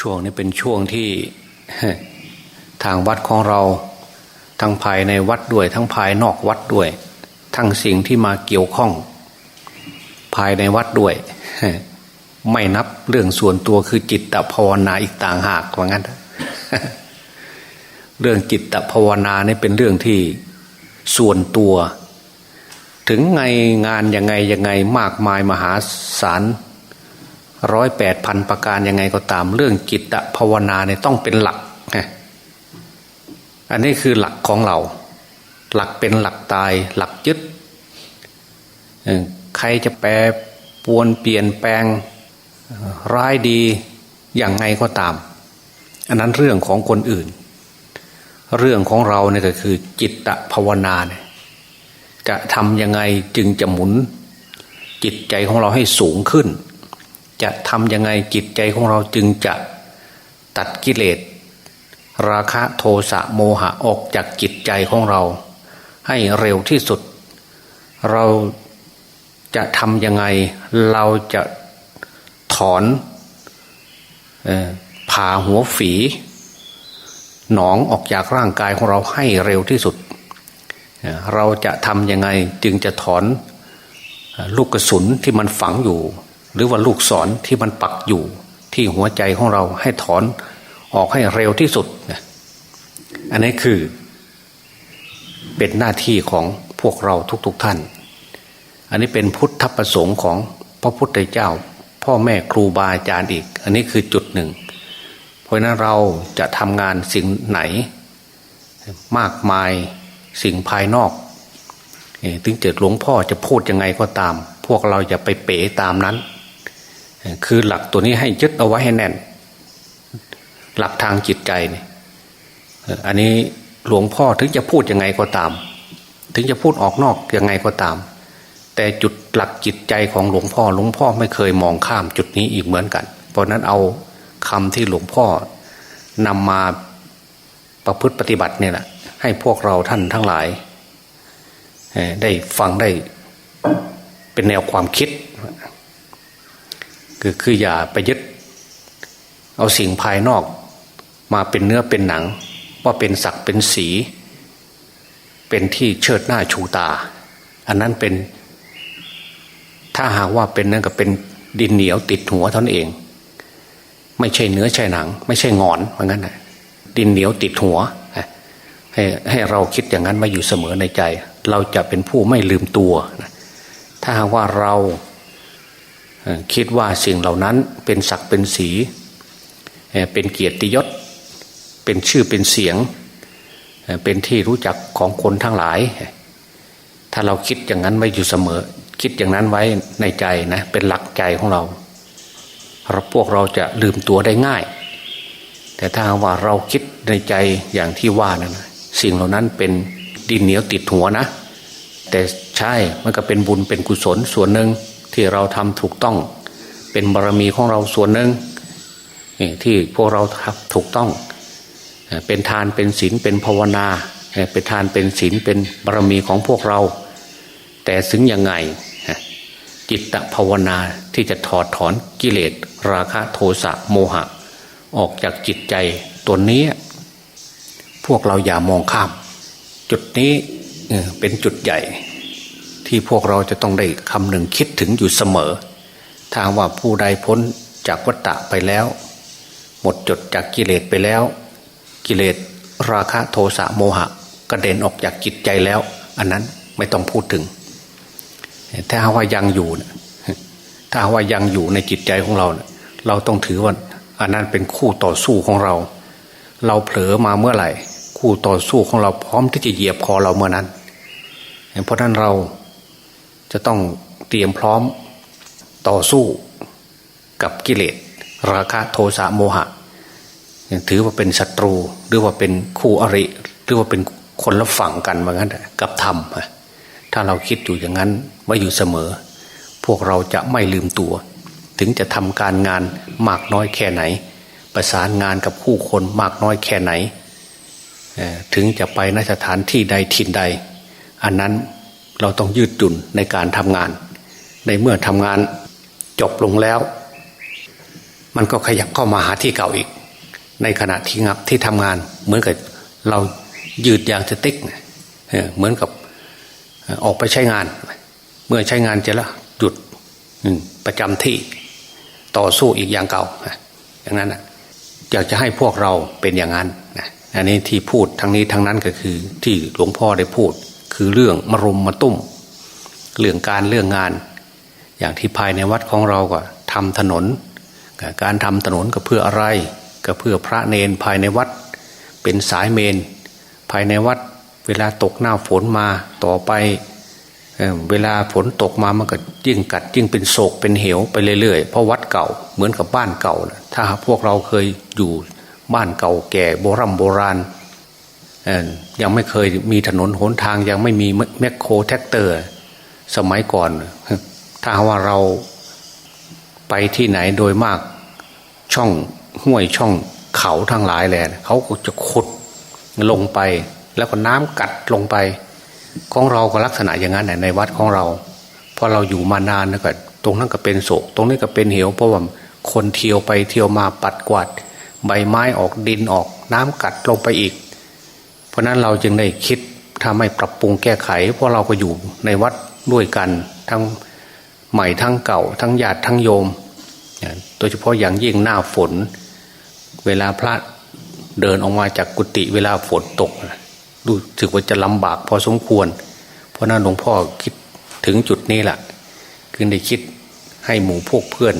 ช่วงนี้เป็นช่วงที่ทางวัดของเรา ทั้งภายในวัดด้วย ทั้งภายนอกวัดด้วย ทั้งสิ่งที่มาเกี่ยวข้อง ภายในวัดด้วย ไม่นับเรื่องส่วนตัวคือจิตตภาวนาอีกต่างหากว่างั้น เรื่องจิตตภาวนาเนี่ยเป็นเรื่องที่ส่วนตัว ถึงไงงานยังไงยังไงมากมายมหาศาล ร้อยแปดพันประการยังไงก็ตาม เรื่องจิตภาวนาเนี่ยต้องเป็นหลัก อันนี้คือหลักของเรา หลักเป็นหลักตาย หลักยึด ใครจะแปรปวนเปลี่ยนแปลงร้ายดีอย่างไงก็ตาม อันนั้นเรื่องของคนอื่น เรื่องของเราเนี่ยก็คือจิตตภาวนาเนี่ยจะทำยังไงจึงจะหมุนจิตใจของเราให้สูงขึ้น จะทำยังไงจิตใจของเราจึงจะตัดกิเลส ราคะโทสะโมหะออกจากจิตใจของเรา ให้เร็วที่สุด เราจะทำยังไงเราจะถอนออผ่าหัวฝี หนองออกจากร่างกายของเราให้เร็วที่สุด เราจะทำยังไงจึงจะถอนลูกกระสุนที่มันฝังอยู่ หรือว่าลูกศรที่มันปักอยู่ที่หัวใจของเราให้ถอนออกให้เร็วที่สุดอันนี้คือ เป็นหน้าที่ของพวกเราทุกๆทท่าน อันนี้เป็นพุทธประสงค์ของพระพุทธเจ้า พ่อแม่ครูบาอาจารย์อีก อันนี้คือจุดหนึ่ง เพราะนั้นเราจะทำงานสิ่งไหน มากมายสิ่งภายนอกถึงเจิดหลวงพ่อจะพูดยังไงก็ตาม พวกเราจะไปเป๋ตามนั้น คือหลักตัวนี้ให้ยึดเอาไว้ให้แน่น หลักทางจิตใจนี่อันนี้หลวงพ่อถึงจะพูดยังไงก็ตาม ถึงจะพูดออกนอกยังไงก็ตาม แต่จุดหลักจิตใจของหลวงพ่อหลวงพ่อไม่เคยมองข้ามจุดนี้อีกเหมือนกัน เพราะนั้นเอาคำที่หลวงพ่อนำมาประพฤติปฏิบัติเนี่ยแหละให้พวกเราท่านทั้งหลาย ได้ฟังได้เป็นแนวความคิด คือคืออย่าไปยึด เอาสิ่งภายนอก มาเป็นเนื้อเป็นหนัง ว่าเป็นศักเป็นสี เป็นที่เชิดหน้าชูตา อันนั้นเป็น ถ้าหากว่าเป็นนั่นก็เป็นดินเหนียวติดหัวท่านเอง ไม่ใช่เนื้อใช่หนัง ไม่ใช่งอนเหมือนกันนะดินเหนียวติดหัวให้ให้เราคิดอย่างนั้นมาอยู่เสมอในใจ เราจะเป็นผู้ไม่ลืมตัว ถ้าหากว่าเรา คิดว่าสิ่งเหล่านั้นเป็นศักดิ์เป็นสีเป็นเกียรติยศ เป็นชื่อเป็นเสียง เป็นที่รู้จักของคนทั้งหลาย ถ้าเราคิดอย่างนั้นไว้อยู่เสมอ คิดอย่างนั้นไว้ในใจนะเป็นหลักใจของเราเราพวกเราจะลืมตัวได้ง่าย แต่ถ้าว่าเราคิดในใจอย่างที่ว่านะั้น สิ่งเหล่านั้นเป็นดินเหนียวติดหัวนะ แต่ใช่มันก็เป็นบุญเป็นกุศลส่วนหนึ่ง ที่เราทำถูกต้องเป็นบารมีของเราส่วนหนึ่งที่พวกเราทำถูกต้อง เป็นทานเป็นศีลเป็นภาวนาเป็นทานเป็นศีลเป็นบารมีของพวกเรา แต่ถึงยังไงจิตตภาวนาที่จะถอดถอนกิเลสราคะโทสะโมหะ ออกจากจิตใจตัวนี้ พวกเราอย่ามองข้าม จุดนี้เป็นจุดใหญ่ ที่พวกเราจะต้องได้คำหนึ่งคิดถึงอยู่เสมอ ถ้าว่าผู้ใดพ้นจากวัฏฏะไปแล้ว หมดจดจากกิเลสไปแล้ว กิเลสราคะโทสะโมหะกระเด็นออกจากจิตใจแล้ว อันนั้นไม่ต้องพูดถึง ถ้าว่ายังอยู่ถ้าว่ายังอยู่ในจิตใจของเราเราต้องถือว่าอันนั้นเป็นคู่ต่อสู้ของเรา เราเผลอมาเมื่อไหร่ คู่ต่อสู้ของเราพร้อมที่จะเหยียบคอเราเมื่อนั้น เพราะนั้นเรา จะต้องเตรียมพร้อมต่อสู้กับกิเลส ราคะโทสะโมหะ ถือว่าเป็นศัตรู หรือว่าเป็นคู่อริ หรือว่าเป็นคนละฝั่งกันเหมือนกันกับธรรมถ้าเราคิดอยู่อย่างนั้นไว้อยู่เสมอ พวกเราจะไม่ลืมตัว ถึงจะทำการงานมากน้อยแค่ไหน ประสานงานกับผู้คนมากน้อยแค่ไหน ถึงจะไปนสถานที่ใดถิ่นใด อันนั้น เราต้องยืดหยุ่นในการทำงาน ในเมื่อทำงานจบลงแล้ว มันก็ขยับเข้ามาหาที่เก่าอีก ในขณะที่งับที่ทำงาน เหมือนกับเรายืดยางสติ๊กเหมือนกับออกไปใช้งาน เมื่อใช้งานจะละหยุดประจำที่ต่อสู้อีกอย่างเก่าอย่างนั้นอยากจะให้พวกเราเป็นอย่างนั้นอันนี้ที่พูดทั้งนี้ทั้งนั้นก็คือที่หลวงพ่อได้พูด คือเรื่องมรุมมาตุ้ม เรื่องการเรื่องงาน อย่างที่ภายในวัดของเราก็ทำถนน การทำถนนก็เพื่ออะไร ก็เพื่อพระเนนภายในวัด เป็นสายเมน ภายในวัด เวลาตกหน้าฝนมาต่อไปเอเวลาฝนตกมามันก็ยิ่งกัดยิ่งเป็นโศกเป็นเหวไปเรื่อยๆ เพราะวัดเก่าเหมือนกับบ้านเก่านะถ้าพวกเราเคยอยู่บ้านเก่าแก่โบรโบราณ ยังไม่เคยมีถนนหนทางยังไม่มีแมคโครแท็กเตอร์ สมัยก่อน ถ้าว่าเราไปที่ไหนโดยมากช่องห้วยช่องเขาทั้งหลายแหละเขาก็จะขุดลงไป แล้วก็น้ำกัดลงไป ของเราก็ลักษณะอย่างนั้นในวัดของเราพอเราอยู่มานานแล้วก็ตรงนั้นก็เป็นโศก ตรงนี้ก็เป็นเหวเพราะว่าคนเที่ยวไปเที่ยวมาปัดกวาด ใบไม้ออกดินออก น้ำกัดลงไปอีก เพราะนั้นเราจึงได้คิดถ้าไม่ปรับปรุงแก้ไข เพราะเราก็อยู่ในวัดด้วยกัน ทั้งใหม่ทั้งเก่า ทั้งญาติทั้งโยม โดยเฉพาะอย่างยิ่งหน้าฝน เวลาพระเดินออกมาจากกุฏิเวลาฝนตกรู้สึกว่าจะลำบากพอสมควร เพราะนั้นหลวงพ่อคิดถึงจุดนี้แหละคือได้คิดให้หมู่พวกเพื่อน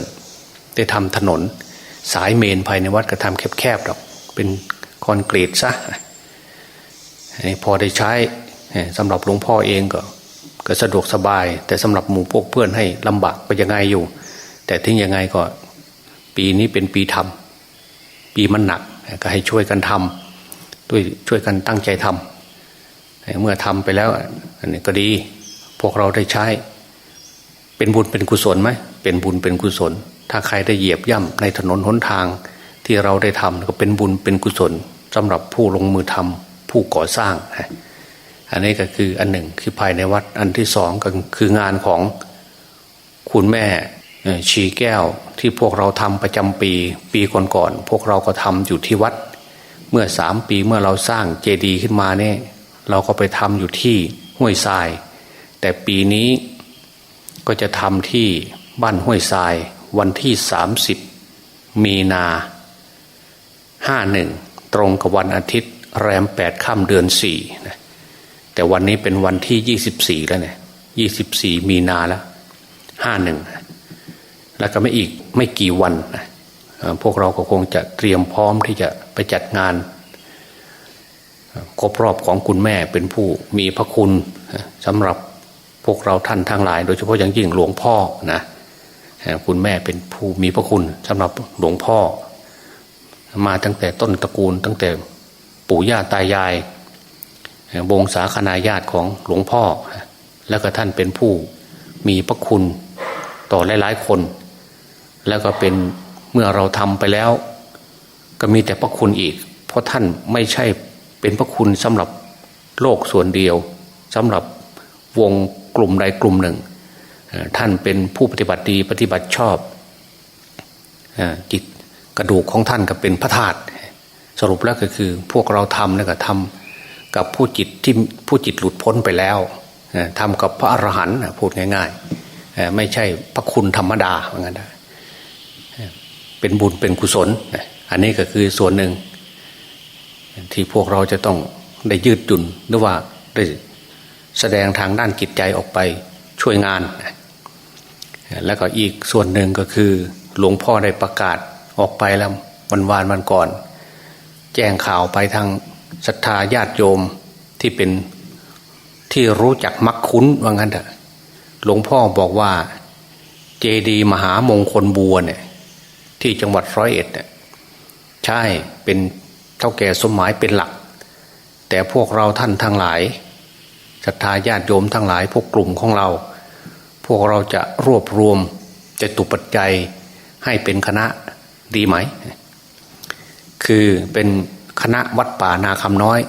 ได้ทำถนน สายเมนภายในวัดก็ทำแคบๆหรอกเป็นคอนกรีตซะ พอได้ใช้สำหรับหลวงพ่อเองก็ก็สะดวกสบาย แต่สำหรับหมู่พวกเพื่อนให้ลำบากไปยังไงอยู่ แต่ถึงยังไงก็ปีนี้เป็นปีทำปีมันหนักก็ให้ช่วยกันทำด้วยช่วยกันตั้งใจทำเมื่อทำไปแล้วอันนี้ก็ดี พวกเราได้ใช้ เป็นบุญเป็นกุศลไหมเป็นบุญเป็นกุศล ถ้าใครได้เหยียบย่ำในถนนหนทางที่เราได้ทำก็เป็นบุญเป็นกุศลสำหรับผู้ลงมือทำ ผู้ก่อสร้าง อันนี้ก็คืออันหนึ่งคือภายในวัดอันที่สองก็คืองานของคุณแม่ชีแก้วที่พวกเราทำประจำปีปีก่อนๆพวกเราก็ทำอยู่ที่วัด เมื่อสามปีเมื่อเราสร้างเจดีย์ขึ้นมาเนี่ยเราก็ไปทำอยู่ที่ห้วยทราย แต่ปีนี้ก็จะทำที่บ้านห้วยทรายวันที่สามสิบมีนาห้าหนึ่งตรงกับวันอาทิตย์ แรมแปดค่ำเดือนสี่นะแต่วันนี้เป็นวันที่ยี่สิบสี่แล้วเนี่ยยี่สิบสี่มีนาแล้วห้าหนึ่งแล้วก็ไม่อีกไม่กี่วันนะพวกเราก็คงจะเตรียมพร้อมที่จะไปจัดงานครบรอบของคุณแม่เป็นผู้มีพระคุณสำหรับพวกเราท่านทั้งหลาย โดยเฉพาะอย่างยิ่งหลวงพ่อนะคุณแม่เป็นผู้มีพระคุณสำหรับหลวงพ่อ มาตั้งแต่ต้นตระกูลตั้งแต่ ปู่ย่าตายาย วงศาคณาญาติของหลวงพ่อ แล้วก็ท่านเป็นผู้มีพระคุณต่อหลายๆคน แล้วก็เป็นเมื่อเราทำไปแล้ว ก็มีแต่พระคุณอีก เพราะท่านไม่ใช่เป็นพระคุณสำหรับโลกส่วนเดียวสำหรับวงกลุ่มใดกลุ่มหนึ่ง ท่านเป็นผู้ปฏิบัติดีปฏิบัติชอบจิตกระดูกของท่านก็เป็นพระธาตุ สรุปแล้วก็คือ พวกเราทำนะก็ทำกับผู้จิตที่ผู้จิตหลุดพ้นไปแล้วทำกับพระอรหันต์พูดง่ายๆไม่ใช่พระคุณธรรมดาเหมือนกันเป็นบุญเป็นกุศล อันนี้ก็คือส่วนหนึ่ง ที่พวกเราจะต้องได้ยืดหยุ่นหรือว่าได้แสดงทางด้านจิตใจออกไปช่วยงาน แล้วก็อีกส่วนหนึ่งก็คือหลวงพ่อได้ประกาศออกไปแล้ววันวานวันก่อน แจ้งข่าวไปทางศรัทธาญาติโยมที่เป็นที่รู้จักมักคุ้นว่างั้นเถอะหลวงพ่อบอกว่าเจดีมหามงคลบัวเนี่ย ที่จังหวัดร้อยเอ็ดเนี่ยใช่เป็นเท่าแก่สมหมายเป็นหลัก แต่พวกเราท่านทั้งหลายศรัทธาญาติโยมทั้งหลาย พวกกลุ่มของเรา พวกเราจะรวบรวมจะตุปัจจัยให้เป็นคณะดีไหม คือเป็นคณะวัดป่านาคำน้อย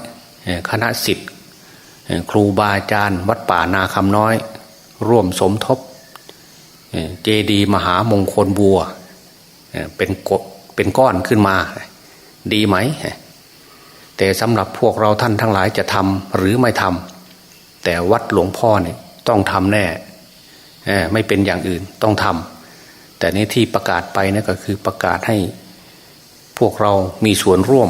คณะสิทธิ์ครูบาอาจารย์ วัดป่านาคำน้อย ร่วมสมทบเจดีมหามงคลบัวเป็นกเป็นก้อนขึ้นมา ดีไหม แต่สำหรับพวกเราท่านทั้งหลายจะทำหรือไม่ทำแต่วัดหลวงพ่อเนี่ยต้องทำแน่ไม่เป็นอย่างอื่นต้องทำแต่นี้ที่ประกาศไปนะก็คือประกาศให้ พวกเรามีส่วนร่วม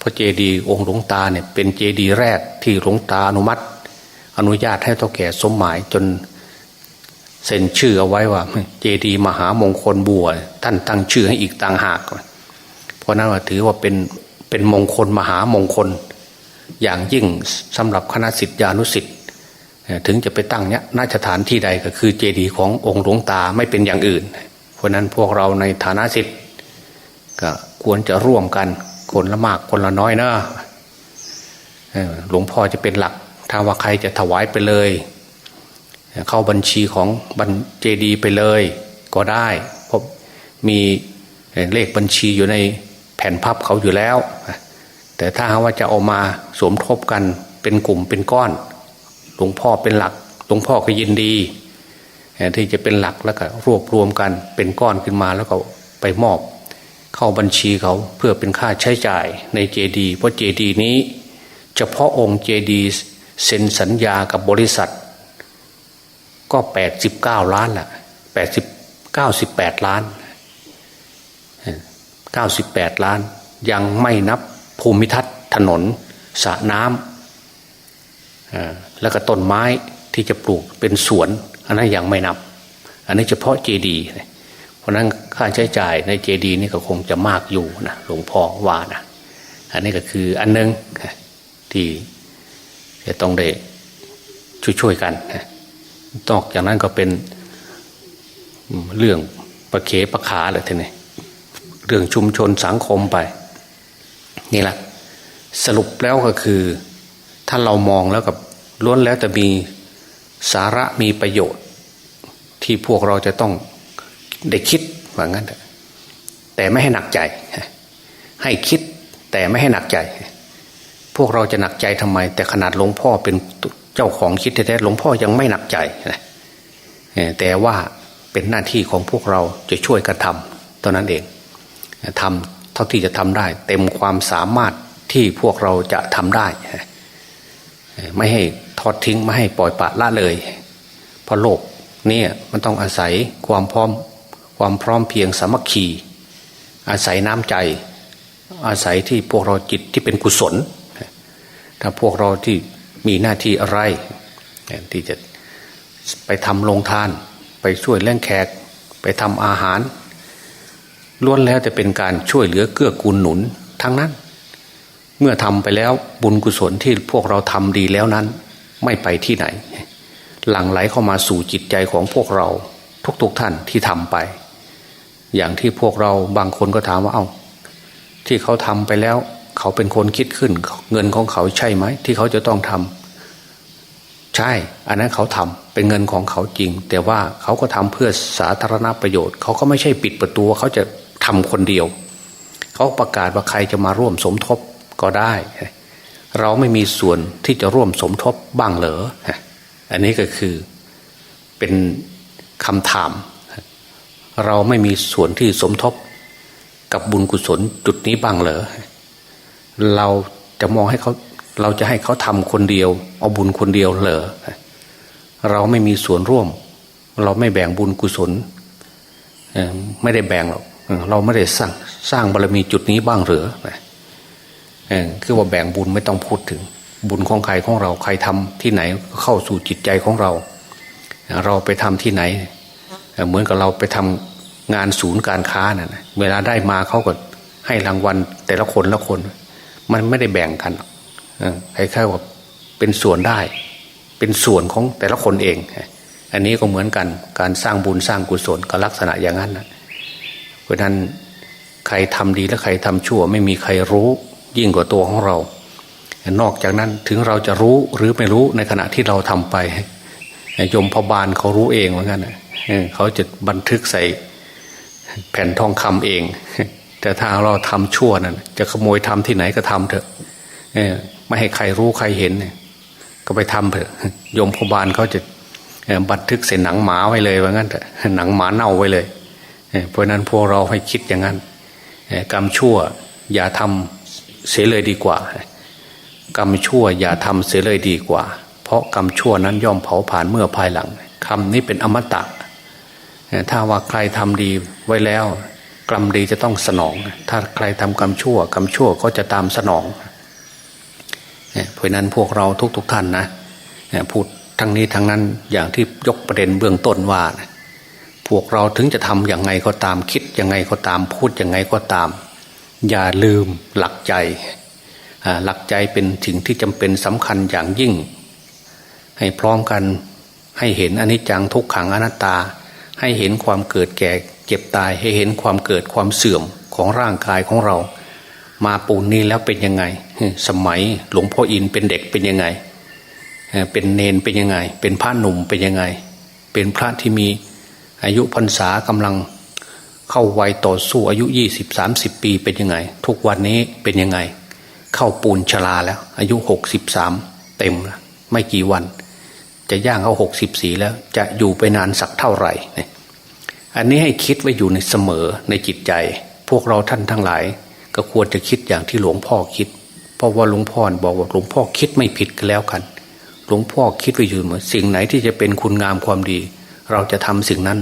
พระเจดีย์องค์หลวงตาเนี่ยเป็นเจดีย์แรกที่หลวงตาอนุมัติ อนุญาตให้เท่าแก่สมหมายจนเซ็นชื่อเอาไว้ว่า เจดีย์มหามงคลบัว ท่านตั้งชื่อให้อีกต่างหากเพราะนั้นว่าถือว่าเป็นเป็นมงคลมหามงคล อย่างยิ่งสำหรับคณะสิทธิานุสิทธิ์ถึงจะไปตั้งเนี้ยน่าจะฐานที่ใดก็คือเจดีย์ขององค์หลวงตาไม่เป็นอย่างอื่น เพราะนั้นพวกเราในฐานะสิทธิ์ ก็ควรจะร่วมกัน คนละมากคนละน้อยนะเอ่อหลวงพ่อจะเป็นหลัก ถ้าว่าใครจะถวายไปเลย เข้าบัญชีของบัญเจดีไปเลย ก็ได้เพราะมีเลขบัญชีอยู่ในแผ่นพับเขาอยู่แล้ว แต่ถ้าว่าจะเอามาสมทบกันเป็นกลุ่มเป็นก้อน หลวงพ่อเป็นหลัก หลวงพ่อก็ยินดี ที่จะเป็นหลักแล้วก็รวบรวมกันเป็นก้อนขึ้นมาแล้วก็ไปมอบ เข้าบัญชีเขาเพื่อเป็นค่าใช้จ่ายในเจดีเพราะเจดีนี้ เฉพาะองค์เจดีเซ็นสัญญากับบริษัท ก็แปดสิบเก้าล้านแหละแปดสิบเก้าสิบแปดล้านเก้าสิบแปดล้าน ยังไม่นับภูมิทัศน์ถนนสระน้ำแล้วก็ต้นไม้ที่จะปลูกเป็นสวน อันนั้นยังไม่นับ อันนี้เฉพาะเจดีเพราะนั้น ค่าใช้จ่ายในเจดีย์นี่ก็คงจะมากอยู่นะหลวงพ่อว่านะอันนี้ก็คืออันหนึงที่จะต้องได้ช่วยๆกันนอกจากนั้นก็เป็นเรื่องประเขประขาเลยทีนี้เรื่องชุมชนสังคมไป นี่แหละสรุปแล้วก็คือ ถ้าเรามองแล้วกับล้วนแล้วแต่มีสาระมีประโยชน์ ที่พวกเราจะต้องได้คิด ว่างั้นแต่ไม่ให้หนักใจ ให้คิดแต่ไม่ให้หนักใจ พวกเราจะหนักใจทำไม แต่ขนาดหลวงพ่อเป็นเจ้าของคิดแท้ๆหลวงพ่อยังไม่หนักใจนะแต่ว่าเป็นหน้าที่ของพวกเราจะช่วยกันทำตอนนั้นเองทำเท่าที่จะทำได้ เต็มความสามารถที่พวกเราจะทำได้ ไม่ให้ทอดทิ้งไม่ให้ปล่อยปละละเลย เพราะโลกนี่มันต้องอาศัยความพร้อม ความพร้อมเพียงสามัคคีอาศัยน้ำใจ อาศัยที่พวกเราจิตที่เป็นกุศล ถ้าพวกเราที่มีหน้าที่อะไรที่จะไปทำโรงทาน ไปช่วยเลี้ยงแขก ไปทำอาหารล้วนแล้วจะเป็นการช่วยเหลือเกื้อกูลหนุนทั้งนั้น เมื่อทำไปแล้วบุญกุศลที่พวกเราทำดีแล้วนั้น ไม่ไปที่ไหน หลั่งไหลเข้ามาสู่จิตใจของพวกเราทุกๆทท่านที่ทำไป อย่างที่พวกเราบางคนก็ถามว่าเอา้าที่เขาทำไปแล้ว เขาเป็นคนคิดขึ้น เงินของเขาใช่ไหม ที่เขาจะต้องทำใช่ อันนั้นเขาทำเป็นเงินของเขาจริง แต่ว่าเขาก็ทำเพื่อสาธารณประโยชน์ เขาก็ไม่ใช่ปิดประตูเขาจะทำคนเดียว เขาประกาศว่าใครจะมาร่วมสมทบก็ได้ เราไม่มีส่วนที่จะร่วมสมทบบ้างเหรออันนี้ก็คือเป็นคำถาม เราไม่มีส่วนที่สมทบกับบุญกุศลจุดนี้บ้างเหรอเราจะมองให้เขาเราจะให้เขาทำคนเดียว เอาบุญคนเดียวเหรอเราไม่มีส่วนร่วม เราไม่แบ่งบุญกุศลไม่ได้แบ่งหรอกเราไม่ได้สร้างสร้างบารมีจุดนี้บ้างเหรือคือว่าแบ่งบุญไม่ต้องพูดถึง บุญของใครของเราใครทำที่ไหนเข้าสู่จิตใจของเรา เราไปทำที่ไหน เหมือนกับเราไปทำ งานศูนย์การค้านะ่ะเวลาได้มาเขาก็ให้รางวัลแต่ละคนละคน มันไม่ได้แบ่งกันใครๆว่าเป็นส่วนได้ เป็นส่วนของแต่ละคนเอง อันนี้ก็เหมือนกันการสร้างบุญสร้างกุศลก็ลักษณะอย่างนั้นนะเพราะนั้นใครทำดีและใครทำชั่ว ไม่มีใครรู้ยิ่งกว่าตัวของเรา นอกจากนั้นถึงเราจะรู้หรือไม่รู้ในขณะที่เราทำไปยมพบาลเขารู้เองเหมือนกันเขาจะบันทึกใส่ แผ่นทองคำเอง แต่ถ้าเราทำชั่วนั้นจะขโมยทำที่ไหนก็ทำเถอะไม่ให้ใครรู้ใครเห็นก็ไปทำเถอะยมพบาลเขาจะบันทึกใส่หนังหมาไว้เลยว่างั้นเถอะหนังหมาเน่าไว้เลยเพราะนั้นพวกเราให้คิดอย่างนั้นกรรมชั่วอย่าทำเสียเลยดีกว่า กรรมชั่วอย่าทำเสียเลยดีกว่า เพราะกรรมชั่วนั้นย่อมเผาผ่านเมื่อภายหลังคำนี้เป็นอมตะ ถ้าว่าใครทำดีไว้แล้ว กรรมดีจะต้องสนอง ถ้าใครทำกรรมชั่ว กรรมชั่วก็จะตามสนองเพราะนั้นพวกเราทุกๆทท่านนะพูดทั้งนี้ทั้งนั้นอย่างที่ยกประเด็นเบื้องต้นว่าพวกเราถึงจะทำอย่างไงก็ตามคิดยังไงก็ตามพูดยังไงก็ตาม อย่าลืมหลักใจหลักใจเป็นสิ่งที่จำเป็นสำคัญอย่างยิ่ง ให้พร้อมกันให้เห็นอนิจจังทุกขังอนัตตา ให้เห็นความเกิดแก่เจ็บตายให้เห็นความเกิดความเสื่อมของร่างกายของเรา มาปูนนี้แล้วเป็นยังไง สมัยหลวงพ่ออินเป็นเด็กเป็นยังไง เป็นเนนเป็นยังไง เป็นพระหนุ่มเป็นยังไง เป็นพระที่มีอายุพรรษากำลังเข้าวัยต่อสู้อายุยี่สิบสามสิบปีเป็นยังไง ทุกวันนี้เป็นยังไง เข้าปูนชราแล้ว อายุหกสิบสามเต็มแล้วไม่กี่วัน จะย่างเขาหกสิบสีแล้ว จะอยู่ไปนานสักเท่าไหร่เนี่ยอันนี้ให้คิดไว้อยู่ในเสมอในจิตใจ พวกเราท่านทั้งหลาย ก็ควรจะคิดอย่างที่หลวงพ่อคิด เพราะว่าหลวงพ่อบอกว่าหลวงพ่อคิดไม่ผิดกันแล้วกัน หลวงพ่อคิดไว้อยู่เหมือนสิ่งไหนที่จะเป็นคุณงามความดี เราจะทำสิ่งนั้น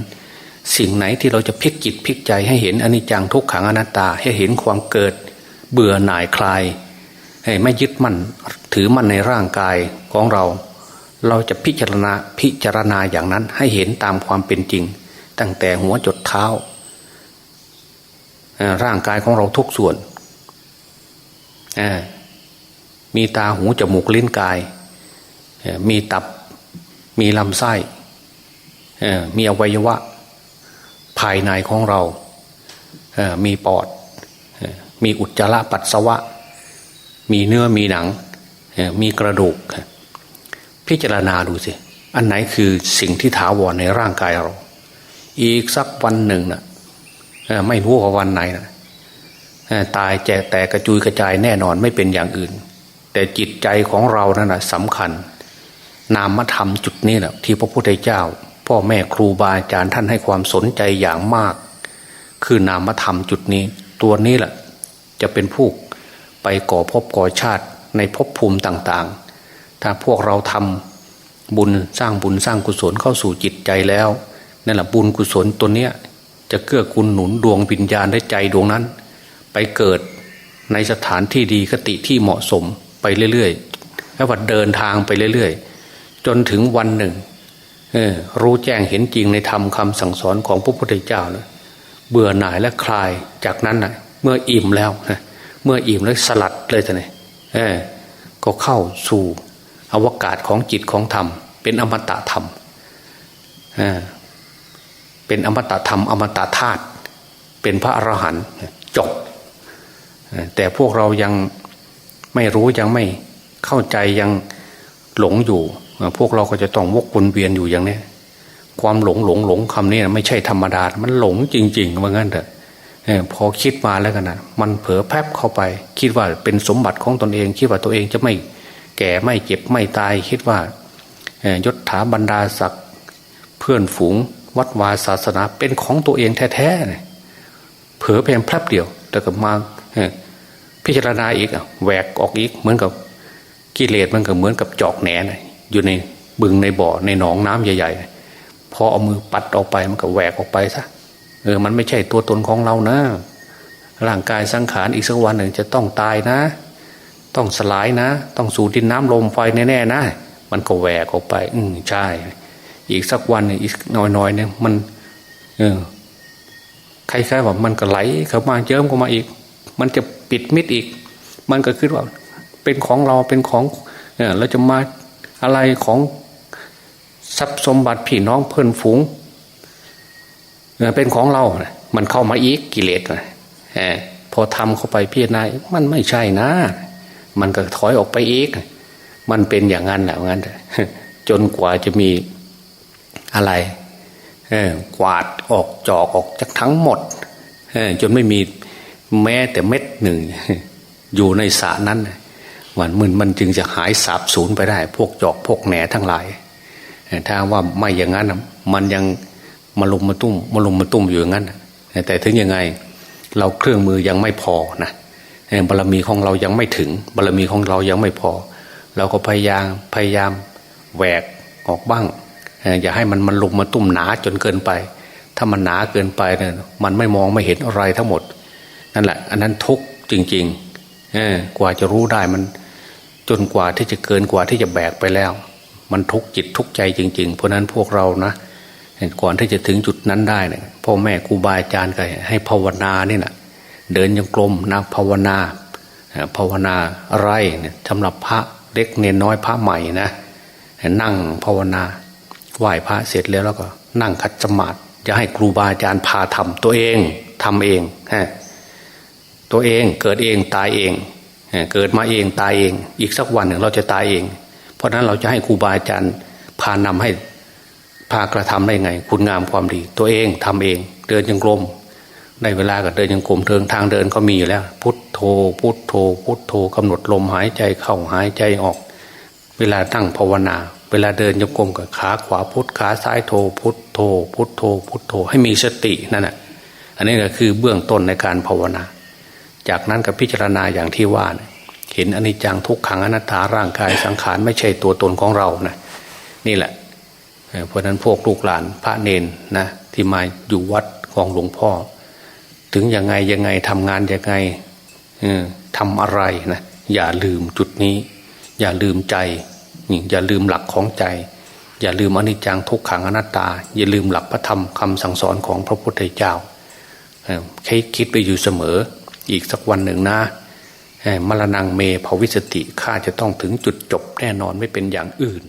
สิ่งไหนที่เราจะพลิกจิตพลิกใจให้เห็นอนิจจังทุกขังอนัตตาให้เห็นความเกิด เบื่อหน่ายคลายให้ไม่ยึดมั่นถือมั่นในร่างกายของเรา เราจะพิจารณาพิจารณาอย่างนั้นให้เห็นตามความเป็นจริง ตั้งแต่หัวจดเท้า ร่างกายของเราทุกส่วน มีตาหูจมูกลิ้นกาย มีตับมีลำไส้มีอวัยวะ ภายในของเรา มีปอด มีอุจจาระปัสสาวะ มีเนื้อมีหนัง มีกระดูก พิจารณาดูสิ อันไหนคือสิ่งที่ถาวรในร่างกายเรา อีกสักวันหนึ่งนะเอ่อไม่รู้ว่าวันไหนนะตายแจกแต่กระจุยกระจายแน่นอนไม่เป็นอย่างอื่น แต่จิตใจของเรานั่นนะสำคัญ นามธรรมจุดนี้แหละที่พระพุทธเจ้า พ่อแม่ครูบาอาจารย์ท่านให้ความสนใจอย่างมาก คือนามธรรมจุดนี้ ตัวนี้แหละจะเป็นผู้ไปก่อภพก่อชาติในภพภูมิต่างๆ ถ้าพวกเราทำบุญสร้างบุญสร้างกุศลเข้าสู่จิตใจแล้วนั่นแหละบุญกุศลตัวเนี้ยจะเกื้อกูลหนุนดวงวิญญาณได้ใจดวงนั้น ไปเกิดในสถานที่ดีคติที่เหมาะสมไปเรื่อยๆแล้วว่าเดินทางไปเรื่อยๆ จนถึงวันหนึ่งออรู้แจ้งเห็นจริงในธรรมคำสั่งสอนของพระพุทธเจ้านะเบื่อหน่ายและคลายจากนั้นนะเมื่ออิ่มแล้วนะเมื่ออิ่มแล้วสลัดเลยท่านเออก็เข้าสู่ อวกาศของจิตของธรรม เป็นอมตะธรรมเป็นอมตะธรรม อมตะธาตุเป็นพระอรหันต์จบแต่พวกเรายังไม่รู้ยังไม่เข้าใจยังหลงอยู่ พวกเราก็จะต้องวกวนเวียนอยู่อย่างนี้ความหลงหลงหลงคำนี้ไม่ใช่ธรรมดา มันหลงจริงๆว่างั้นเถอะพอคิดมาแล้วกันนะมันเผลอแพบเข้าไป คิดว่าเป็นสมบัติของตนเอง คิดว่าตัวเองจะไม่ แก่ไม่เจ็บไม่ตายคิดว่ายศถาบรรดาศักดิ์เพื่อนฝูง วัดวาศาสนาเป็นของตัวเองแท้ๆเนี่ยเผลอเพียงแป๊บเดียว แต่ก็มาพิจารณาอีกแหวกออกอีกเหมือนกับกิเลสมันก็เหมือนกับจอกแหนอยู่ในบึงในบ่อในหนองน้ำใหญ่ๆพอเอามือปัดออกไปมันก็แหวกออกไปซะเออมันไม่ใช่ตัวตนของเรานะร่างกายสังขารอีกสักวันหนึ่งจะต้องตายนะ ต้องสลายนะ ต้องสู่ดินน้ำลมไฟแน่ๆนะ มันก็แหวกออกไป อืมใช่ อีกสักวันอีกน้อยๆเนี่ยมัน เออคล้ายๆว่ามันก็ไหลเข้ามาเยิ้มเข้ามาอีก มันจะปิดมิดอีก มันก็คิดว่า เป็นของเราเป็นของเออเราจะมาอะไรของทรัพย์สมบัติพี่น้องเพื่อนฝูงเออเป็นของเรานะมันเข้ามาอีกกิเลสนะเออพอทำเข้าไปพี่นายมันไม่ใช่นะ มันก็ถอยออกไปอีก มันเป็นอย่างนั้นแหละงั้นจนกว่าจะมีอะไรกวาดออกจอกออกจากทั้งหมดจนไม่มีแม้แต่เม็ดหนึ่ง อยู่ในสระนั้นมันมันมันจึงจะหายสาบสูญไปได้ พวกจอกพวกแหนทั้งหลายถ้าว่าไม่อย่างนั้นมันยังมาลุมมาตุ้มมาลุมมาตุ้มอยู่อย่างนั้นแต่ถึงยังไง เราเครื่องมือยังไม่พอนะ บารมีของเรายังไม่ถึง บารมีของเรายังไม่พอ เราก็พยายามพยายามแหวกออกบ้าง อย่าให้มันมันลงมาตุ่มหนาจนเกินไป ถ้ามันหนาเกินไปเนี่ยมันไม่มองไม่เห็นอะไรทั้งหมด นั่นแหละ อันนั้นทุกจริงๆเออกว่าจะรู้ได้มันจนกว่าที่จะเกินกว่าที่จะแบกไปแล้ว มันทุกจิตทุกใจจริง ๆ เพราะนั้นพวกเรานะก่อนที่จะถึงจุดนั้นได้เนี่ยพ่อแม่ครูบาอาจารย์ก็ให้ภาวนาเนี่ยนะ เดินยังกลมนะภาวนาภาวนาอะไรเนี่ยสำหรับพระเล็กเนนน้อยพระใหม่นะนั่งภาวนาไหว้พระเสร็จแล้วแล้วก็ นั่งคัดสมาธิจะให้ครูบาอาจารย์พาทำตัวเองทำเองฮะตัวเองเกิดเองตายเองเกิดมาเองตายเอง อีกสักวันหนึ่งเราจะตายเอง เพราะนั้นเราจะให้ครูบาอาจารย์พานำให้พากระทำได้ไง คุณงามความดี ตัวเองทำเอง เดินยังกลม ได้เวลาก็เดินยังกลมเทิงทางเดินก็มีอยู่แล้ว พุทโธพุทโธ พุทโธกำหนดลมหายใจเข้าหายใจออก เวลาตั้งภาวนา เวลาเดินยังกลมกับขาขวาพุทขาซ้ายโธพุทโธ พุทโธ พุทโธให้มีสตินั่นแหะอันนี้ก็คือเบื้องต้นในการภาวนา จากนั้นก็พิจารณาอย่างที่ว่านเห็นอนิจจังทุกขังอนัตตาร่างกายสังขารไม่ใช่ตัวตนของเรานะนี่แหละเพราะนั้นพวกลูกหลานพระเนนนะที่มาอยู่วัดของหลวงพ่อ ถึงยังไงยังไงทำงานยังไงทำอะไรนะอย่าลืมจุดนี้ อย่าลืมใจอย่าลืมหลักของใจ อย่าลืมอนิจจังทุกขังอนัตตา อย่าลืมหลักพระธรรมคำสั่งสอนของพระพุทธเจ้าคิดคิดไปอยู่เสมอ อีกสักวันหนึ่งนะมรณงเมภวิสติข้าจะต้องถึงจุดจบแน่นอนไม่เป็นอย่างอื่น